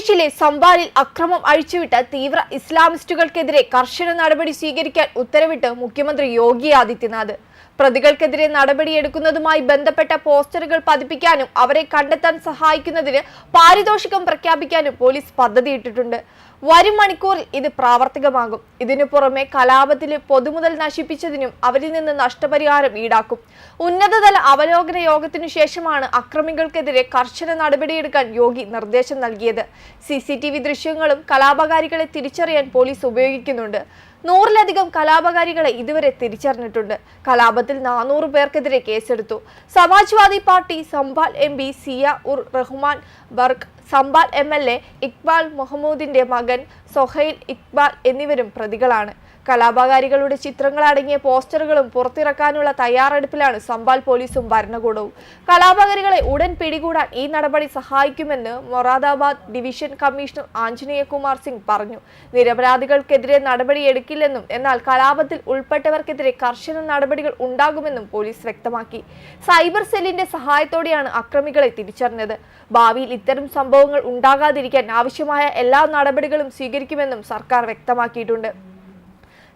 ഉത്തർപ്രദേശിലെ സംബാലിൽ അക്രമം അഴിച്ചുവിട്ട തീവ്ര ഇസ്ലാമിസ്റ്റുകൾക്കെതിരെ കർശന നടപടി സ്വീകരിക്കാൻ ഉത്തരവിട്ട് മുഖ്യമന്ത്രി യോഗി ആദിത്യനാഥ്. പ്രതികൾക്കെതിരെ നടപടിയെടുക്കുന്നതുമായി ബന്ധപ്പെട്ട പോസ്റ്ററുകൾ പതിപ്പിക്കാനും അവരെ കണ്ടെത്താൻ സഹായിക്കുന്നതിന് പാരിതോഷികം പ്രഖ്യാപിക്കാനും പോലീസ് പദ്ധതിയിട്ടിട്ടുണ്ട്. വരും മണിക്കൂറിൽ ഇത് പ്രാവർത്തികമാകും. ഇതിനു പുറമെ കലാപത്തിലെ പൊതുമുതൽ നശിപ്പിച്ചതിനും അവരിൽ നിന്ന് നഷ്ടപരിഹാരം ഈടാക്കും. ഉന്നതതല അവലോകന യോഗത്തിനു ശേഷമാണ് അക്രമികൾക്കെതിരെ കർശന നടപടിയെടുക്കാൻ യോഗി നിർദ്ദേശം നൽകിയത്. സി ദൃശ്യങ്ങളും കലാപകാരികളെ തിരിച്ചറിയാൻ പോലീസ് ഉപയോഗിക്കുന്നുണ്ട്. നൂറിലധികം കലാപകാരികളെ ഇതുവരെ തിരിച്ചറിഞ്ഞിട്ടുണ്ട്. കലാപത്തിൽ നാനൂറ് പേർക്കെതിരെ കേസെടുത്തു. Samajwadi party Sambhal M P Zia ur Rahman Barq Sambhal M L A Iqbal മുഹമ്മൂദിന്റെ മകൻ സൊഹൈൽ ഇക്ബാൽ എന്നിവരും പ്രതികളാണ്. കലാപകാരികളുടെ ചിത്രങ്ങൾ അടങ്ങിയ പോസ്റ്ററുകളും പുറത്തിറക്കാനുള്ള തയ്യാറെടുപ്പിലാണ് സംബാൽ പോലീസും ഭരണകൂടവും. കലാപകാരികളെ ഉടൻ പിടികൂടാൻ ഈ നടപടി സഹായിക്കുമെന്ന് മൊറാദാബാദ് ഡിവിഷൻ കമ്മീഷണർ ആഞ്ജനേയ കുമാർ സിംഗ് പറഞ്ഞു. നിരപരാധികൾക്കെതിരെ നടപടിയെടുക്കില്ലെന്നും എന്നാൽ കലാപത്തിൽ ഉൾപ്പെട്ടവർക്കെതിരെ കർശന നടപടികൾ ഉണ്ടാകുമെന്നും പോലീസ് വ്യക്തമാക്കി. സൈബർ സെല്ലിന്റെ സഹായത്തോടെയാണ് അക്രമികളെ തിരിച്ചറിഞ്ഞത്. ഭാവിയിൽ ഇത്തരം സംഭവങ്ങൾ ഉണ്ടാകാതിരിക്കാൻ ആവശ്യമായ എല്ലാ നടപടികളും സ്വീകരിക്കുമെന്നും സർക്കാർ വ്യക്തമാക്കിയിട്ടുണ്ട്.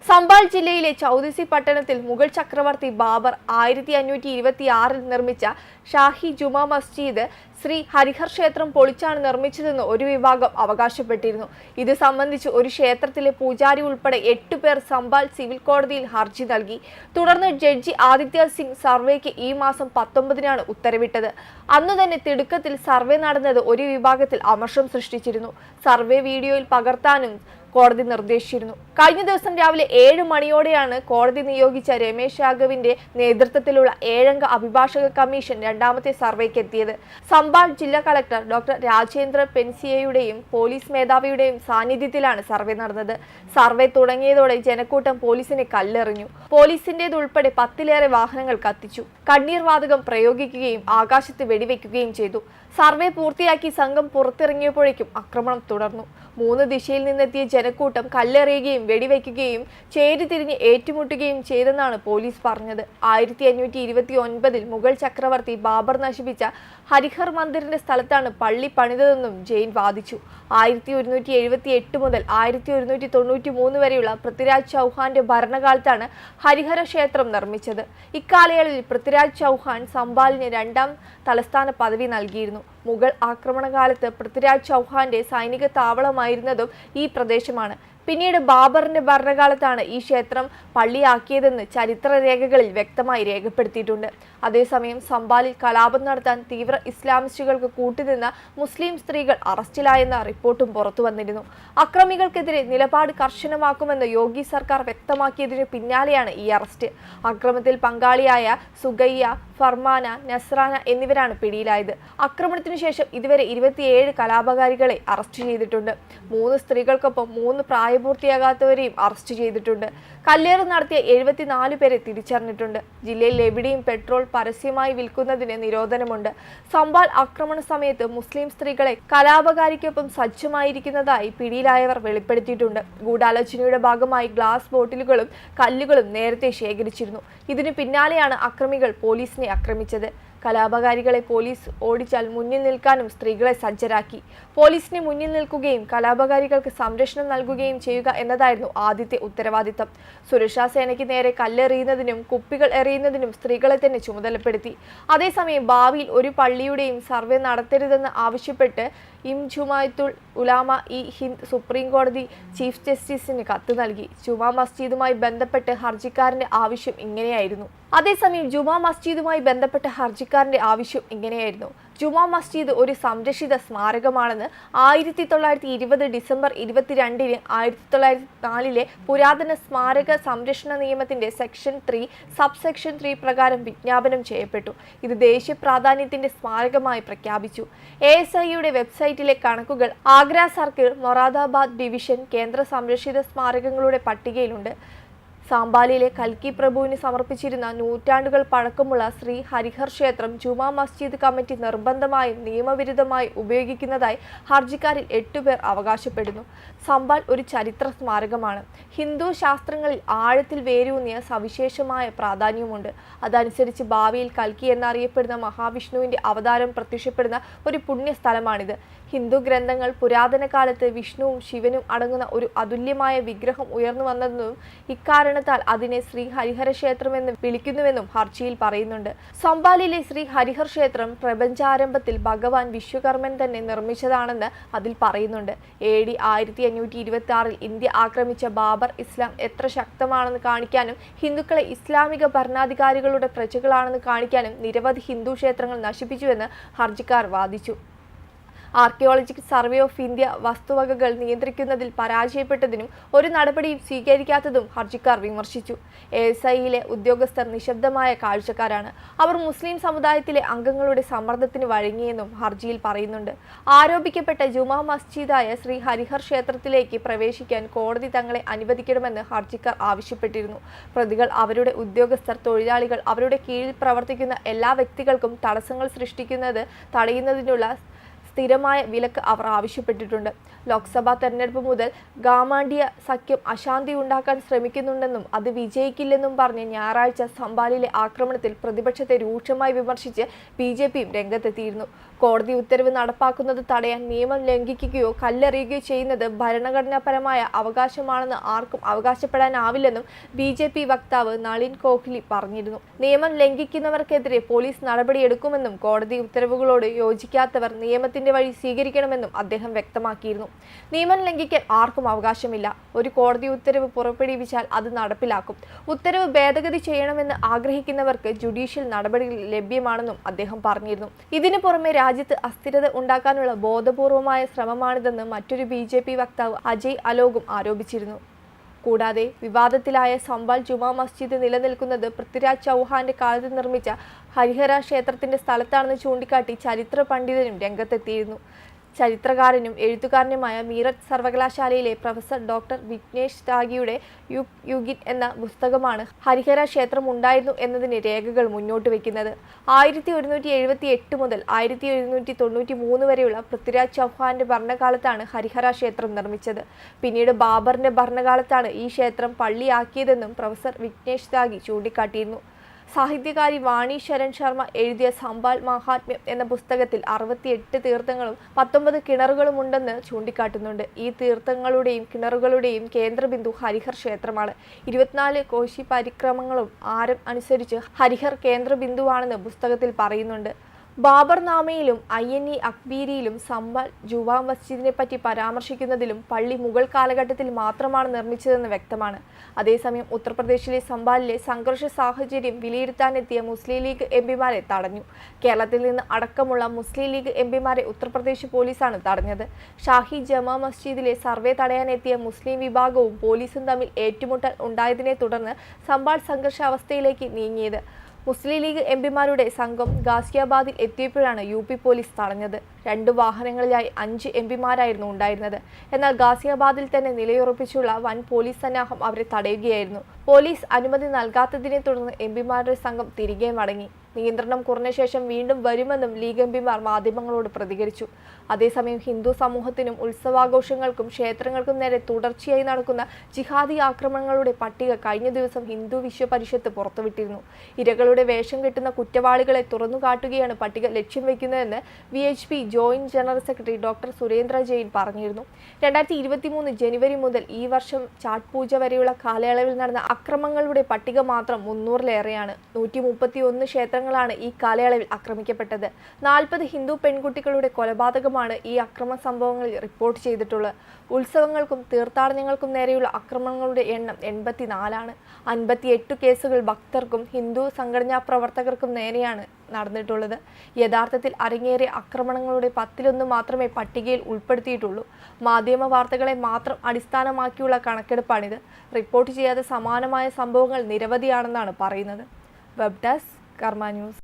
സംബാൽ ജില്ലയിലെ ചൗദിസി പട്ടണത്തിൽ മുഗൾ ചക്രവർത്തി ബാബർ ആയിരത്തി അഞ്ഞൂറ്റി ഇരുപത്തി ആറിൽ നിർമ്മിച്ച ഷാഹി ജുമാ മസ്ജിദ് ശ്രീ ഹരിഹർ ക്ഷേത്രം പൊളിച്ചാണ് നിർമ്മിച്ചതെന്ന് ഒരു വിഭാഗം അവകാശപ്പെട്ടിരുന്നു. ഇത് സംബന്ധിച്ച് ഒരു ക്ഷേത്രത്തിലെ പൂജാരി ഉൾപ്പെടെ എട്ട് പേർ സംബാൽ സിവിൽ കോടതിയിൽ ഹർജി നൽകി. തുടർന്ന് ജഡ്ജി ആദിത്യ സിംഗ് സർവേക്ക് ഈ മാസം പത്തൊമ്പതിനാണ് ഉത്തരവിട്ടത്. അന്നു തന്നെ തിടുക്കത്തിൽ സർവേ നടന്നത് ഒരു വിഭാഗത്തിൽ അമർഷം സൃഷ്ടിച്ചിരുന്നു. സർവേ വീഡിയോയിൽ പകർത്താനും കോടതി നിർദ്ദേശിച്ചിരുന്നു. കഴിഞ്ഞ ദിവസം രാവിലെ ഏഴ് മണിയോടെയാണ് കോടതി നിയോഗിച്ച രമേശ് രാഘവിന്റെ നേതൃത്വത്തിലുള്ള ഏഴംഗ അഭിഭാഷക കമ്മീഷൻ രണ്ടാമത്തെ സർവേക്ക് എത്തിയത്. സംബാൾ ജില്ലാ കളക്ടർ ഡോക്ടർ രാജേന്ദ്ര പെൻസിയയുടെയും പോലീസ് മേധാവിയുടെയും സാന്നിധ്യത്തിലാണ് സർവേ നടന്നത്. സർവേ തുടങ്ങിയതോടെ ജനക്കൂട്ടം പോലീസിനെ കല്ലെറിഞ്ഞു. പോലീസിന്റേതുൾപ്പെടെ പത്തിലേറെ വാഹനങ്ങൾ കത്തിച്ചു. കണ്ണീർ വാതകം പ്രയോഗിക്കുകയും ആകാശത്ത് വെടിവെക്കുകയും ചെയ്തു. സർവേ പൂർത്തിയാക്കി സംഘം പുറത്തിറങ്ങിയപ്പോഴേക്കും ആക്രമണം തുടർന്നു. മൂന്ന് ദിശയിൽ നിന്നെത്തിയ ജനക്കൂട്ടം കല്ലെറിയുകയും വെടിവെക്കുകയും ചേരിതിരിഞ്ഞ് ഏറ്റുമുട്ടുകയും ചെയ്തെന്നാണ് പോലീസ് പറഞ്ഞത്. ആയിരത്തി അഞ്ഞൂറ്റി ഇരുപത്തി ഒൻപതിൽ മുഗൾ ചക്രവർത്തി ബാബർ നശിപ്പിച്ച ഹരിഹർ മന്ദിറിന്റെ സ്ഥലത്താണ് പള്ളി പണിതതെന്നും ജെയിൻ വാദിച്ചു. ആയിരത്തി ഒരുന്നൂറ്റി എഴുപത്തി എട്ട് മുതൽ ആയിരത്തി ഒരുന്നൂറ്റി തൊണ്ണൂറ്റി മൂന്ന് വരെയുള്ള പൃഥ്വിരാജ് ചൗഹാന്റെ ഭരണകാലത്താണ് ഹരിഹര ക്ഷേത്രം നിർമ്മിച്ചത്. ഇക്കാലയളവിൽ പൃഥ്വിരാജ് ചൗഹാൻ സംബാലിന് രണ്ടാം തലസ്ഥാന പദവി നൽകിയിരുന്നു. മുഗൾ ആക്രമണകാലത്ത് പൃഥ്വിരാജ് ചൗഹാന്റെ സൈനിക താവളമായിരുന്നതും ഈ പ്രദേശമാണ്. പിന്നീട് ബാബറിന്റെ ഭരണകാലത്താണ് ഈ ക്ഷേത്രം പള്ളിയാക്കിയതെന്ന് ചരിത്രരേഖകളിൽ വ്യക്തമായി രേഖപ്പെടുത്തിയിട്ടുണ്ട്. അതേസമയം സംബാലിൽ കലാപം നടത്താൻ തീവ്ര ഇസ്ലാമിസ്റ്റുകൾക്ക് കൂട്ടുനിന്ന മുസ്ലിം സ്ത്രീകൾ അറസ്റ്റിലായെന്ന റിപ്പോർട്ടും പുറത്തു വന്നിരുന്നു. അക്രമികൾക്കെതിരെ നിലപാട് കർശനമാക്കുമെന്ന് യോഗി സർക്കാർ വ്യക്തമാക്കിയതിനു പിന്നാലെയാണ് ഈ അറസ്റ്റ്. അക്രമത്തിൽ പങ്കാളിയായ സുഗയ്യ ഫർമാന നസ്രാന എന്നിവരാണ് പിടിയിലായത്. ആക്രമണത്തിനു ശേഷം ഇതുവരെ ഇരുപത്തിയേഴ് കലാപകാരികളെ അറസ്റ്റ് ചെയ്തിട്ടുണ്ട്. മൂന്ന് സ്ത്രീകൾക്കൊപ്പം മൂന്ന് പ്രായപൂർത്തിയാകാത്തവരെയും അറസ്റ്റ് ചെയ്തിട്ടുണ്ട്. കല്ലേറ് നടത്തിയ എഴുപത്തിനാല് പേരെ തിരിച്ചറിഞ്ഞിട്ടുണ്ട്. ജില്ലയിൽ എവിടെയും പെട്രോൾ പരസ്യമായി വിൽക്കുന്നതിന് നിരോധനമുണ്ട്. സംബാൽ ആക്രമണ സമയത്ത് മുസ്ലിം സ്ത്രീകളെ കലാപകാരിക്കൊപ്പം സജ്ജമായിരിക്കുന്നതായി പിടിയിലായവർ വെളിപ്പെടുത്തിയിട്ടുണ്ട്. ഗൂഢാലോചനയുടെ ഭാഗമായി ഗ്ലാസ് ബോട്ടിലുകളും കല്ലുകളും നേരത്തെ ശേഖരിച്ചിരുന്നു. ഇതിനു പിന്നാലെയാണ് അക്രമികൾ പോലീസിനെ ആക്രമിച്ചത്. കലാപകാരികളെ പോലീസ് ഓടിച്ചാൽ മുന്നിൽ നിൽക്കാനും സ്ത്രീകളെ സജ്ജരാക്കി. പോലീസിന് മുന്നിൽ നിൽക്കുകയും കലാപകാരികൾക്ക് സംരക്ഷണം നൽകുകയും ചെയ്യുക എന്നതായിരുന്നു ആദ്യത്തെ ഉത്തരവാദിത്തം. സുരക്ഷാ സേനയ്ക്ക് നേരെ കല്ലെറിയുന്നതിനും കുപ്പികൾ എറിയുന്നതിനും സ്ത്രീകളെ തന്നെ ചുമതലപ്പെടുത്തി. അതേസമയം ഭാവിയിൽ ഒരു പള്ളിയുടെയും സർവേ നടത്തരുതെന്ന് ആവശ്യപ്പെട്ട് ഇം ജുമായത്തുൽ ഉലാമ ഇ ഹിന്ദ് സുപ്രീം കോടതി ചീഫ് ജസ്റ്റിസിന് കത്ത് നൽകി. ജുമാ മസ്ജിദുമായി ബന്ധപ്പെട്ട് ഹർജിക്കാരന്റെ ആവശ്യം ഇങ്ങനെയായിരുന്നു. അതേസമയം ജുമാ മസ്ജിദുമായി ബന്ധപ്പെട്ട ഹർജിക്കാരന്റെ ആവശ്യം ഇങ്ങനെയായിരുന്നു. ജുമാ മസ്ജിദ് ഒരു സംരക്ഷിത സ്മാരകമാണെന്ന് ആയിരത്തി തൊള്ളായിരത്തി ഇരുപത് ഡിസംബർ ഇരുപത്തിരണ്ടിന് ആയിരത്തി തൊള്ളായിരത്തി നാലിലെ പുരാതന സ്മാരക സംരക്ഷണ നിയമത്തിന്റെ section three sub section three പ്രകാരം വിജ്ഞാപനം ചെയ്യപ്പെട്ടു. ഇത് ദേശീയ പ്രാധാന്യത്തിന്റെ സ്മാരകമായി പ്രഖ്യാപിച്ചു. എ എസ് ഐയുടെ വെബ്സൈറ്റിലെ കണക്കുകൾ ആഗ്ര സർക്കിൾ മൊറാദാബാദ് ഡിവിഷൻ കേന്ദ്ര സംരക്ഷിത സ്മാരകങ്ങളുടെ പട്ടികയിലുണ്ട്. സാമ്പാലിലെ കൽക്കി പ്രഭുവിന് സമർപ്പിച്ചിരുന്ന നൂറ്റാണ്ടുകൾ പഴക്കമുള്ള ശ്രീ ഹരിഹർ ക്ഷേത്രം ജുമാ മസ്ജിദ് കമ്മിറ്റി നിർബന്ധമായും നിയമവിരുദ്ധമായി ഉപയോഗിക്കുന്നതായി ഹർജിക്കാരിൽ എട്ടുപേർ അവകാശപ്പെടുന്നു. സമ്പാൽ ഒരു ചരിത്ര സ്മാരകമാണ്. ഹിന്ദു ശാസ്ത്രങ്ങളിൽ ആഴത്തിൽ വേരൂന്നിയ സവിശേഷമായ പ്രാധാന്യമുണ്ട് അതനുസരിച്ച് ഭാവിയിൽ കൽക്കി എന്നറിയപ്പെടുന്ന മഹാവിഷ്ണുവിന്റെ അവതാരം പ്രത്യക്ഷപ്പെടുന്ന ഒരു പുണ്യസ്ഥലമാണിത്. ഹിന്ദു ഗ്രന്ഥങ്ങൾ പുരാതന കാലത്ത് വിഷ്ണുവും ശിവനും അടങ്ങുന്ന ഒരു അതുല്യമായ വിഗ്രഹം ഉയർന്നു വന്നതെന്നും ഇക്കാരണത്താൽ അതിനെ ശ്രീ ഹരിഹര ക്ഷേത്രമെന്ന് വിളിക്കുന്നുവെന്നും ഹർജിയിൽ പറയുന്നുണ്ട്. സംബാലിലെ ശ്രീ ഹരിഹർ ക്ഷേത്രം പ്രപഞ്ചാരംഭത്തിൽ ഭഗവാൻ വിശ്വകർമ്മൻ തന്നെ നിർമ്മിച്ചതാണെന്ന് അതിൽ പറയുന്നുണ്ട്. എ ഡി ആയിരത്തി അഞ്ഞൂറ്റി ഇരുപത്തി ആറിൽ ഇന്ത്യ ആക്രമിച്ച ബാബർ ഇസ്ലാം എത്ര ശക്തമാണെന്ന് കാണിക്കാനും ഹിന്ദുക്കളെ ഇസ്ലാമിക ഭരണാധികാരികളുടെ പ്രജകളാണെന്ന് കാണിക്കാനും നിരവധി ഹിന്ദു ക്ഷേത്രങ്ങൾ നശിപ്പിച്ചുവെന്ന് ഹർജിക്കാർ വാദിച്ചു. ആർക്കിയോളജിക്കൽ സർവേ ഓഫ് ഇന്ത്യ വസ്തുവകകൾ നിയന്ത്രിക്കുന്നതിൽ പരാജയപ്പെട്ടതിനും ഒരു നടപടിയും സ്വീകരിക്കാത്തതും ഹർജിക്കാർ വിമർശിച്ചു. എ എസ് ഐയിലെ ഉദ്യോഗസ്ഥർ നിശബ്ദമായ കാഴ്ചക്കാരാണ്. അവർ മുസ്ലിം സമുദായത്തിലെ അംഗങ്ങളുടെ സമ്മർദ്ദത്തിന് വഴങ്ങിയെന്നും ഹർജിയിൽ പറയുന്നുണ്ട്. ആരോപിക്കപ്പെട്ട ജുമാ മസ്ജിദായ ശ്രീ ഹരിഹർ ക്ഷേത്രത്തിലേക്ക് പ്രവേശിക്കാൻ കോടതി തങ്ങളെ അനുവദിക്കണമെന്ന് ഹർജിക്കാർ ആവശ്യപ്പെട്ടിരുന്നു. പ്രതികൾ അവരുടെ ഉദ്യോഗസ്ഥർ തൊഴിലാളികൾ അവരുടെ കീഴിൽ പ്രവർത്തിക്കുന്ന എല്ലാ വ്യക്തികൾക്കും തടസ്സങ്ങൾ സൃഷ്ടിക്കുന്നത് തടയുന്നതിനുള്ള സ്ഥിരമായ വിലക്ക് അവർ ആവശ്യപ്പെട്ടിട്ടുണ്ട്. ലോക്സഭാ തെരഞ്ഞെടുപ്പ് മുതൽ ഗാമാണ്ടിയ സഖ്യം അശാന്തി ഉണ്ടാക്കാൻ ശ്രമിക്കുന്നുണ്ടെന്നും അത് വിജയിക്കില്ലെന്നും പറഞ്ഞ് ഞായറാഴ്ച സംബാലിലെ ആക്രമണത്തിൽ പ്രതിപക്ഷത്തെ രൂക്ഷമായി വിമർശിച്ച് ബി ജെ പിയും രംഗത്തെത്തിയിരുന്നു. കോടതി ഉത്തരവ് നടപ്പാക്കുന്നത് തടയാൻ നിയമം ലംഘിക്കുകയോ കല്ലെറിയുകയോ ചെയ്യുന്നത് ഭരണഘടനാപരമായ അവകാശമാണെന്ന് ആർക്കും അവകാശപ്പെടാനാവില്ലെന്നും ബി ജെ പി വക്താവ് നളിൻ കോഹ്ലി പറഞ്ഞിരുന്നു. നിയമം ലംഘിക്കുന്നവർക്കെതിരെ പോലീസ് നടപടിയെടുക്കുമെന്നും കോടതി ഉത്തരവുകളോട് യോജിക്കാത്തവർ നിയമത്തിന്റെ വഴി സ്വീകരിക്കണമെന്നും അദ്ദേഹം വ്യക്തമാക്കിയിരുന്നു. നിയമം ലംഘിക്കാൻ ആർക്കും അവകാശമില്ല. ഒരു കോടതി ഉത്തരവ് പുറപ്പെടുവിച്ചാൽ അത് നടപ്പിലാക്കും. ഉത്തരവ് ഭേദഗതി ചെയ്യണമെന്ന് ആഗ്രഹിക്കുന്നവർക്ക് ജുഡീഷ്യൽ നടപടികൾ ലഭ്യമാണെന്നും അദ്ദേഹം പറഞ്ഞിരുന്നു. ഇതിനു പുറമെ രാജ്യത്ത് അസ്ഥിരത ഉണ്ടാക്കാനുള്ള ബോധപൂർവമായ ശ്രമമാണിതെന്ന് മറ്റൊരു ബി വക്താവ് അജയ് അലോകും ആരോപിച്ചിരുന്നു. കൂടാതെ വിവാദത്തിലായ സംബാൽ ജുമാ മസ്ജിദ് നിലനിൽക്കുന്നത് പൃഥ്വിരാജ് ചൗഹാന്റെ കാലത്ത് നിർമ്മിച്ച ഹരിഹര ക്ഷേത്രത്തിന്റെ സ്ഥലത്താണെന്ന് ചൂണ്ടിക്കാട്ടി ചരിത്ര പണ്ഡിതനും രംഗത്തെത്തിയിരുന്നു. ചരിത്രകാരനും എഴുത്തുകാരനുമായ മീററ്റ് സർവകലാശാലയിലെ പ്രൊഫസർ ഡോക്ടർ വിഘ്നേഷ് ത്യാഗിയുടെ യുഗ് യുഗിൻ എന്ന പുസ്തകമാണ് ഹരിഹര ക്ഷേത്രം ഉണ്ടായിരുന്നു എന്നതിന് രേഖകൾ മുന്നോട്ട് വയ്ക്കുന്നത് ആയിരത്തി ഒരുന്നൂറ്റി എഴുപത്തി എട്ട് മുതൽ ആയിരത്തി എഴുന്നൂറ്റി തൊണ്ണൂറ്റി മൂന്ന് വരെയുള്ള പൃഥ്വിരാജ് ചൗഹാന്റെ ഭരണകാലത്താണ് ഹരിഹര ക്ഷേത്രം നിർമ്മിച്ചത്. പിന്നീട് ബാബറിന്റെ ഭരണകാലത്താണ് ഈ ക്ഷേത്രം പള്ളിയാക്കിയതെന്നും പ്രൊഫസർ വിഘ്നേഷ് ത്യാഗി ചൂണ്ടിക്കാട്ടിയിരുന്നു. സാഹിത്യകാരി വാണി ശരൺ ശർമ്മ എഴുതിയ സമ്പാൽ മഹാത്മ്യം എന്ന പുസ്തകത്തിൽ അറുപത്തിയെട്ട് തീർത്ഥങ്ങളും പത്തൊമ്പത് കിണറുകളും ഉണ്ടെന്ന് ചൂണ്ടിക്കാട്ടുന്നുണ്ട്. ഈ തീർത്ഥങ്ങളുടെയും കിണറുകളുടെയും കേന്ദ്രബിന്ദു ഹരിഹർ ക്ഷേത്രമാണ്. ഇരുപത്തിനാല് കോശി പരിക്രമങ്ങളും ആരം അനുസരിച്ച് ഹരിഹർ കേന്ദ്രബിന്ദുവാണെന്ന് പുസ്തകത്തിൽ പറയുന്നുണ്ട്. ബാബർ നാമയിലും ഐ എൻ ഇ അക്ബീരിയിലും സമ്പൽ ജുവാ മസ്ജിദിനെ പറ്റി പരാമർശിക്കുന്നതിലും പള്ളി മുഗൾ കാലഘട്ടത്തിൽ മാത്രമാണ് നിർമ്മിച്ചതെന്ന് വ്യക്തമാണ്. അതേസമയം ഉത്തർപ്രദേശിലെ സമ്പാലിലെ സംഘർഷ സാഹചര്യം വിലയിരുത്താനെത്തിയ മുസ്ലിം ലീഗ് എം പിമാരെ തടഞ്ഞു. കേരളത്തിൽ നിന്ന് അടക്കമുള്ള മുസ്ലിം ലീഗ് എം പിമാരെ ഉത്തർപ്രദേശ് പോലീസാണ് തടഞ്ഞത്. ഷാഹി ജമാ മസ്ജിദിലെ സർവേ തടയാനെത്തിയ മുസ്ലിം വിഭാഗവും പോലീസും തമ്മിൽ ഏറ്റുമുട്ടൽ ഉണ്ടായതിനെ തുടർന്ന് സമ്പാൾ സംഘർഷാവസ്ഥയിലേക്ക് നീങ്ങിയത്. മുസ്ലിം ലീഗ് എംപിമാരുടെ സംഘം ഗാസിയാബാദിൽ എത്തിയപ്പോഴാണ് യു പോലീസ് തടഞ്ഞത്. രണ്ട് വാഹനങ്ങളിലായി അഞ്ച് എം പിമാരായിരുന്നു ഉണ്ടായിരുന്നത്. എന്നാൽ ഗാസിയാബാദിൽ തന്നെ നിലയുറപ്പിച്ചുള്ള വൻ പോലീസ് സന്നാഹം അവരെ തടയുകയായിരുന്നു. പോലീസ് അനുമതി നൽകാത്തതിനെ തുടർന്ന് എം പിമാരുടെ സംഘം തിരികെ മടങ്ങി. നിയന്ത്രണം കുറഞ്ഞ ശേഷം വീണ്ടും വരുമെന്നും ലീഗ് എം പിമാർ മാധ്യമങ്ങളോട് പ്രതികരിച്ചു. അതേസമയം ഹിന്ദു സമൂഹത്തിനും ഉത്സവാഘോഷങ്ങൾക്കും ക്ഷേത്രങ്ങൾക്കും നേരെ തുടർച്ചയായി നടക്കുന്ന ജിഹാദി ആക്രമണങ്ങളുടെ പട്ടിക കഴിഞ്ഞ ദിവസം ഹിന്ദു വിശ്വപരിഷത്ത് പുറത്തുവിട്ടിരുന്നു. ഇരകളുടെ വേഷം കെട്ടുന്ന കുറ്റവാളികളെ തുറന്നുകാട്ടുകയാണ് പട്ടിക ലക്ഷ്യം വയ്ക്കുന്നതെന്ന് V H P joint general secretary doctor Surendra Jain പറഞ്ഞിരുന്നു. രണ്ടായിരത്തി ഇരുപത്തിമൂന്ന് ജനുവരി മുതൽ ഈ വർഷം ചാട്ട് പൂജ വരെയുള്ള കാലയളവിൽ നടന്ന അക്രമങ്ങളുടെ പട്ടിക മാത്രം മുന്നൂറിലേറെയാണ്. നൂറ്റി മുപ്പത്തി ഒന്ന് ക്ഷേത്രങ്ങളാണ് ഈ കാലയളവിൽ ആക്രമിക്കപ്പെട്ടത്. നാൽപ്പത് ഹിന്ദു പെൺകുട്ടികളുടെ കൊലപാതകമാണ് ഈ അക്രമ സംഭവങ്ങളിൽ റിപ്പോർട്ട് ചെയ്തിട്ടുള്ളത്. ഉത്സവങ്ങൾക്കും തീർത്ഥാടനങ്ങൾക്കും നേരെയുള്ള അക്രമങ്ങളുടെ എണ്ണം എൺപത്തിനാലാണ്. അൻപത്തിയെട്ട് കേസുകൾ ഭക്തർക്കും ഹിന്ദു സംഘടനാ പ്രവർത്തകർക്കും നേരെയാണ്. നടന്നിട്ടുള്ളത്. യഥാർത്ഥത്തിൽ അരങ്ങേറിയ ആക്രമണങ്ങളുടെ പത്തിലൊന്ന് മാത്രമേ പട്ടികയിൽ ഉൾപ്പെടുത്തിയിട്ടുള്ളൂ. മാധ്യമ വാർത്തകളെ മാത്രം അടിസ്ഥാനമാക്കിയുള്ള കണക്കെടുപ്പാണിത്. റിപ്പോർട്ട് ചെയ്യാതെ സമാനമായ സംഭവങ്ങൾ നിരവധിയാണെന്നാണ് പറയുന്നത്. Web desk Karma news.